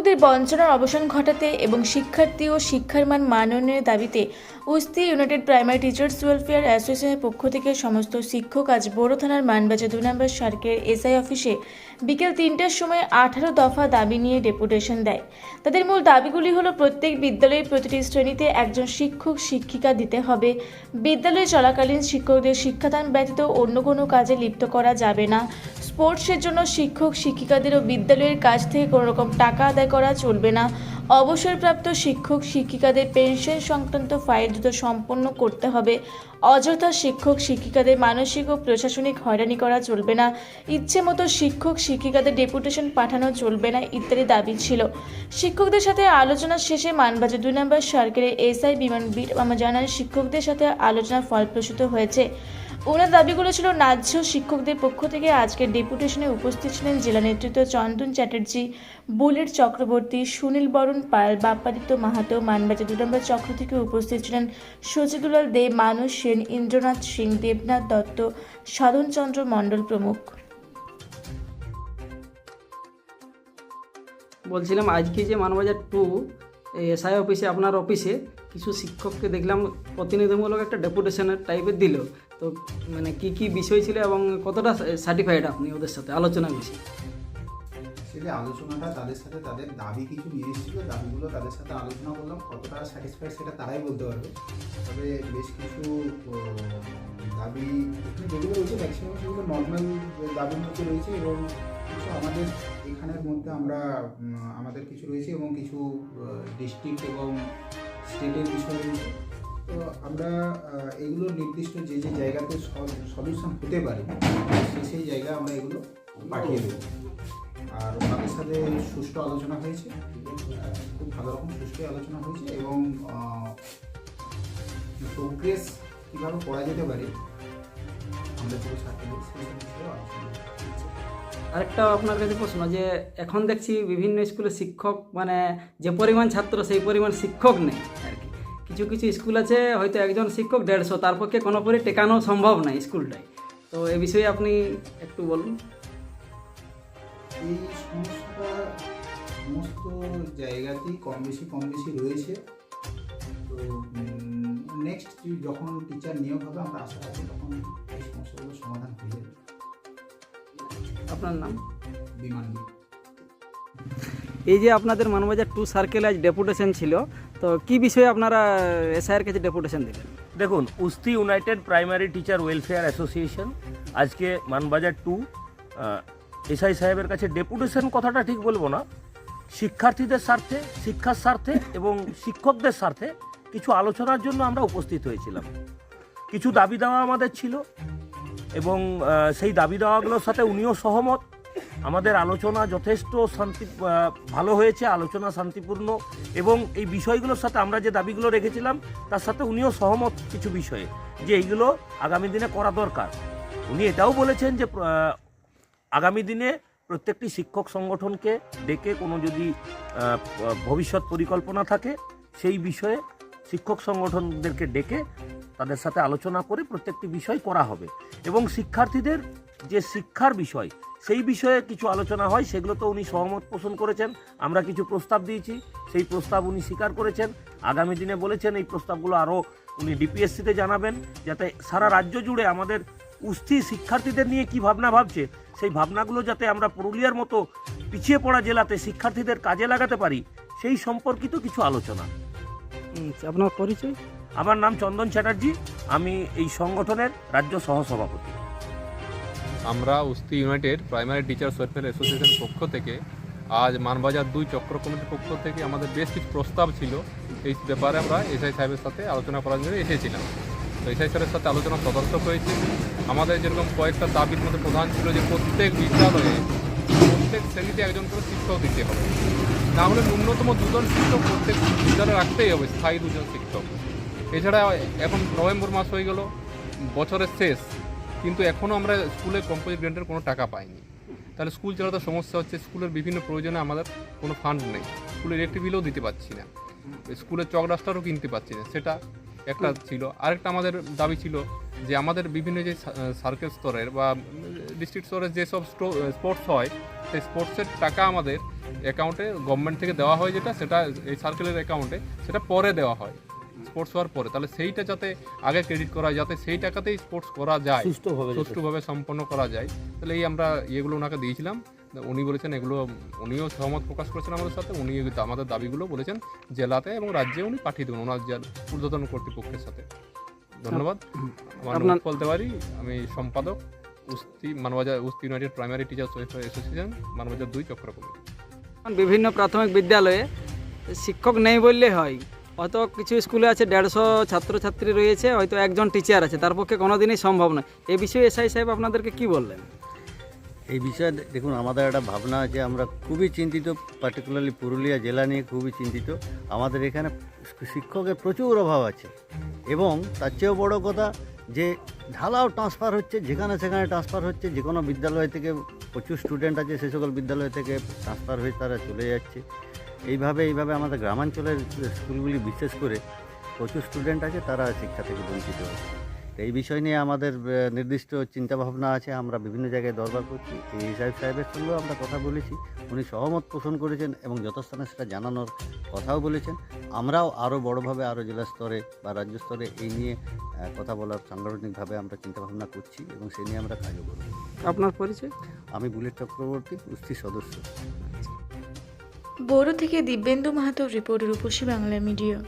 শিক্ষকদের বঞ্চনার অবসান ঘটাতে এবং শিক্ষার্থী ও শিক্ষার মান মাননের দাবিতে Usti united primary teachers welfare অ্যাসোসিয়েশনের পক্ষ থেকে সমস্ত শিক্ষক আজ বড় থানার মানবাজার দুই নম্বর সার্কের এসআই অফিসে বিকেল তিনটার সময় আঠারো দফা দাবি নিয়ে ডেপুটেশন দেয়। তাদের মূল দাবিগুলি হলো প্রত্যেক বিদ্যালয়ের প্রতিটি শ্রেণীতে একজন শিক্ষক, শিক্ষিকা দিতে হবে। বিদ্যালয়ে চলাকালীন শিক্ষকদের শিক্ষাদান ব্যতীত অন্য কোনো কাজে লিপ্ত করা যাবে না। স্পোর্টসের জন্য শিক্ষক, শিক্ষিকাদেরও বিদ্যালয়ের কাছ থেকে কোনো রকম টাকা আদায় করা চলবে না। অবসরপ্রাপ্ত শিক্ষক, শিক্ষিকাদের পেনশন সংক্রান্ত ফাইল দ্রুত সম্পন্ন করতে হবে। অযথা শিক্ষক, শিক্ষিকাদের মানসিক ও প্রশাসনিক হয়রানি করা চলবে না। ইচ্ছে মতো শিক্ষক, শিক্ষিকাদের ডেপুটেশন পাঠানো চলবে না ইত্যাদি দাবি ছিল। শিক্ষকদের সাথে আলোচনা শেষে মানবাজার দুই নম্বর সরকারের এসআই বিমান বিট আমার জানান, শিক্ষকদের সাথে আলোচনা ফলপ্রসূত হয়েছে। ওনার দাবিগুলো ছিল ন্যায্য শিক্ষকদের পক্ষ থেকে আজকের ডেপুটেশনে উপস্থিত ছিলেন জেলা নেতৃত্ব চন্দন চ্যাটার্জি, বুলেট চক্রবর্তী, সুনীল বরণ পাল, বাপ্পাদিত্য মাহাতো মানবাজার দু চক্র থেকে উপস্থিত ছিলেন সচিদুলাল দে মানুষ সেন, ইন্দ্রনাথ সিং, দেবনাথ দত্ত, সাধনচন্দ্র মণ্ডল প্রমুখ। বলছিলাম, আজকে যে মানবাজার টু এসআই অফিসে, আপনার অফিসে কিছু শিক্ষককে দেখলাম, প্রতিনিধিমূলক একটা ডেপুটেশনের টাইপের দিল। তো মানে কি কি বিষয় ছিল এবং কতটা সার্টিফাইড আপনি ওদের সাথে? আলোচনা বেশি। সেটা আলোচনাটা তাদের সাথে, তাদের দাবি কিছু নিয়ে এসেছিল, দাবিগুলো তাদের সাথে আলোচনা করলাম, কতটা স্যাটিসফাইড সেটা তারাই বলতে পারবে। তবে বেশ কিছু দাবি যেগুলো রয়েছে ম্যাক্সিমাম সেগুলো নর্মাল দাবির মধ্যে রয়েছে এবং কিছু আমাদের এখানের মধ্যে আমরা আমাদের কিছু রয়েছে এবং কিছু ডিস্ট্রিক্ট এবং স্টেটের বিষয় রয়েছে। তো আমরা এগুলো নির্দিষ্ট যে যে জায়গাতে সলিউশন হতে পারে সেই সেই জায়গায় আমরা এগুলো পাঠিয়ে দেবো। আর ওনাদের সাথে সুষ্ঠু আলোচনা হয়েছে খুব ভালো রকম সুষ্ঠু আলোচনা হয়েছে এবং প্রোগ্রেস কীভাবে করা যেতে পারে, আমরা পুরো আরেকটা আপনার কাছে প্রশ্ন যে, এখন দেখছি বিভিন্ন স্কুলে শিক্ষক মানে যে পরিমাণ ছাত্র, সেই পরিমাণ শিক্ষক নেই। কিছু কিছু স্কুল আছে হয়তো একজন শিক্ষক দেড়শো তার পক্ষে কোনো করে টেকানো সম্ভব নয় স্কুলটাই। তো এ বিষয়ে আপনি একটু বলুন। এই সমস্যাটা সমস্ত জায়গাতেই কম বেশি কম বেশি রয়েছে। তো নেক্সট যখন টিচার নিয়োগ হবে আমরা আশা রাখি তখন এই সমস্যাগুলো সমাধান হয়ে যাবে। আপনার নাম? বিমান এই যে আপনাদের মানবাজার টু সার্কেল আজ ডেপুটেশন ছিল তো কি বিষয়ে আপনারা এসআইয়ের কাছে ডেপুটেশন দিলেন? দেখুন Usti united primary teacher welfare association আজকে মানবাজার টু এসআই সাহেবের কাছে ডেপুটেশন কথাটা ঠিক বলব না। শিক্ষার্থীদের স্বার্থে, শিক্ষার স্বার্থে এবং শিক্ষকদের স্বার্থে কিছু আলোচনার জন্য আমরা উপস্থিত হয়েছিলাম। কিছু দাবি দেওয়া আমাদের ছিল এবং সেই দাবি দেওয়াগুলোর সাথে উনিও সহমত। আমাদের আলোচনা যথেষ্ট শান্তি ভালো হয়েছে, আলোচনা শান্তিপূর্ণ, এবং এই বিষয়গুলোর সাথে আমরা যে দাবিগুলো রেখেছিলাম, তার সাথে উনিও সহমত কিছু বিষয়ে, যে এইগুলো আগামী দিনে করা দরকার। উনি এটাও বলেছেন যে আগামী দিনে প্রত্যেকটি শিক্ষক সংগঠনকে ডেকে কোনো যদি ভবিষ্যৎ পরিকল্পনা থাকে, সেই বিষয়ে শিক্ষক সংগঠনদেরকে ডেকে তাদের সাথে আলোচনা করে প্রত্যেকটি বিষয় করা হবে। এবং শিক্ষার্থীদের যে শিক্ষার বিষয় সেই বিষয়ে কিছু আলোচনা হয় সেগুলো তো উনি সহমত পোষণ করেছেন। আমরা কিছু প্রস্তাব দিয়েছি সেই প্রস্তাব উনি স্বীকার করেছেন। আগামী দিনে বলেছেন এই প্রস্তাবগুলো আরও উনি ডিপিএসসিতে জানাবেন যাতে সারা রাজ্য জুড়ে আমাদের উস্থি শিক্ষার্থীদের নিয়ে কি ভাবনা ভাবছে সেই ভাবনাগুলো যাতে আমরা পুরুলিয়ার মতো পিছিয়ে পড়া জেলাতে শিক্ষার্থীদের কাজে লাগাতে পারি সেই সম্পর্কিত কিছু আলোচনা। আপনার পরিচয়? আমার নাম চন্দন চ্যাটার্জি আমি এই সংগঠনের রাজ্য সহসভাপতি। আমরা Usti united primary teachers welfare association পক্ষ থেকে আজ মানবাজার দুই চক্র কমিটির পক্ষ থেকে আমাদের বেশ কিছু প্রস্তাব ছিল। এই ব্যাপারে আমরা এসআই সাহেবের সাথে আলোচনা করার জন্য এসেছিলাম। তো এসআই স্যারের সাথে আলোচনা তদন্ত হয়েছে। আমাদের যেরকম কয়েকটা দাবির মধ্যে প্রধান ছিল যে প্রত্যেক বিদ্যালয়ে প্রত্যেক শ্রেণীতে একজন করে শিক্ষক দিতে হবে। না হলে ন্যূনতম দুজন শিক্ষক প্রত্যেক বিদ্যালয়ে রাখতেই হবে, স্থায়ী দুজন শিক্ষক। এছাড়া এখন নভেম্বর মাস হয়ে গেল, বছরের শেষ। কিন্তু এখনও আমরা স্কুলে কম্পোজিট গ্রান্টের কোনো টাকা পাইনি। তাহলে স্কুল চালাতে সমস্যা হচ্ছে, স্কুলের বিভিন্ন প্রয়োজনে আমাদের কোনো ফান্ড নেই। স্কুলের ইলেকট্রিক বিলও দিতে পারছি না। স্কুলের চক ডাস্টারও কিনতে পারছি না, সেটা একটা ছিল। আরেকটা আমাদের দাবি ছিল যে আমাদের বিভিন্ন যে সার্কেল স্তরের বা ডিস্ট্রিক্ট স্তরের যেসব স্পোর্টস হয়, সেই স্পোর্টসের টাকা আমাদের অ্যাকাউন্টে গভর্নমেন্ট থেকে দেওয়া হয় যেটা, সেটা এই সার্কেলের অ্যাকাউন্টে সেটা পরে দেওয়া হয়। স্পোর্টস হওয়ার পরে তাহলে সেইটা যাতে আগে ক্রেডিট করা যাতে সেই টাকাতেই স্পোর্টস করা যায় সুষ্ঠুভাবে সুষ্ঠুভাবে সম্পন্ন করা যায়। তাহলে এই আমরা ইয়েগুলো ওনাকে দিয়েছিলাম। উনি বলেছেন এগুলো উনিও সহমত প্রকাশ করেছেন আমাদের সাথে। উনি আমাদের দাবিগুলো বলেছেন জেলাতে এবং রাজ্যে উনি পাঠিয়ে দেবেন ওনার ঊর্ধ্বতন কর্তৃপক্ষের সাথে। ধন্যবাদ। আমার নাম উৎপল তেওয়ারি আমি সম্পাদক Usti Manbazar Usti united primary teachers welfare association Manbazar দুই চক্রকূট বিভিন্ন প্রাথমিক বিদ্যালয়ে শিক্ষক নেই বললে হয়। হয়তো কিছু স্কুলে আছে দেড়শো ছাত্রছাত্রী রয়েছে, হয়তো একজন টিচার আছে, তার পক্ষে কোনোদিনই সম্ভব নয়। এই বিষয়ে এসআই সাহেব আপনাদেরকে কি বললেন? এই বিষয়ে দেখুন, আমাদের একটা ভাবনা আছে, আমরা খুবই চিন্তিত পার্টিকুলারলি পুরুলিয়া জেলা নিয়ে খুবই চিন্তিত। আমাদের এখানে শিক্ষকের প্রচুর অভাব আছে এবং তার চেয়েও বড় কথা যে ঢালাও ট্রান্সফার হচ্ছে, যেখানে সেখানে ট্রান্সফার হচ্ছে যে কোনো বিদ্যালয় থেকে প্রচুর স্টুডেন্ট আছে, সে সকল বিদ্যালয় থেকে ট্রান্সফার হয়ে তারা চলে যাচ্ছে। এইভাবে এইভাবে আমাদের গ্রামাঞ্চলের স্কুলগুলি বিশেষ করে প্রচুর স্টুডেন্ট আছে তারা শিক্ষা থেকে বঞ্চিত হচ্ছে। এই বিষয় নিয়ে আমাদের নির্দিষ্ট চিন্তাভাবনা আছে আমরা বিভিন্ন জায়গায় দরবার করছি। এই সাহেব সাহেবের সঙ্গেও আমরা কথা বলেছি উনি সহমত পোষণ করেছেন এবং যথাস্থানে সেটা জানানোর কথাও বলেছেন। আমরাও আরও বড়োভাবে আরও জেলা স্তরে বা রাজ্য স্তরে এই নিয়ে কথা বলার সাংগঠনিকভাবে আমরা চিন্তাভাবনা করছি এবং সে নিয়ে আমরা কাজও করব। আপনার পরিচয়? আমি বুলেট চক্রবর্তী উস্তির সদস্য। বড় থেকে দিব্যেন্দু মাহাতো রিপোর্ট রূপসী বাংলা মিডিয়া।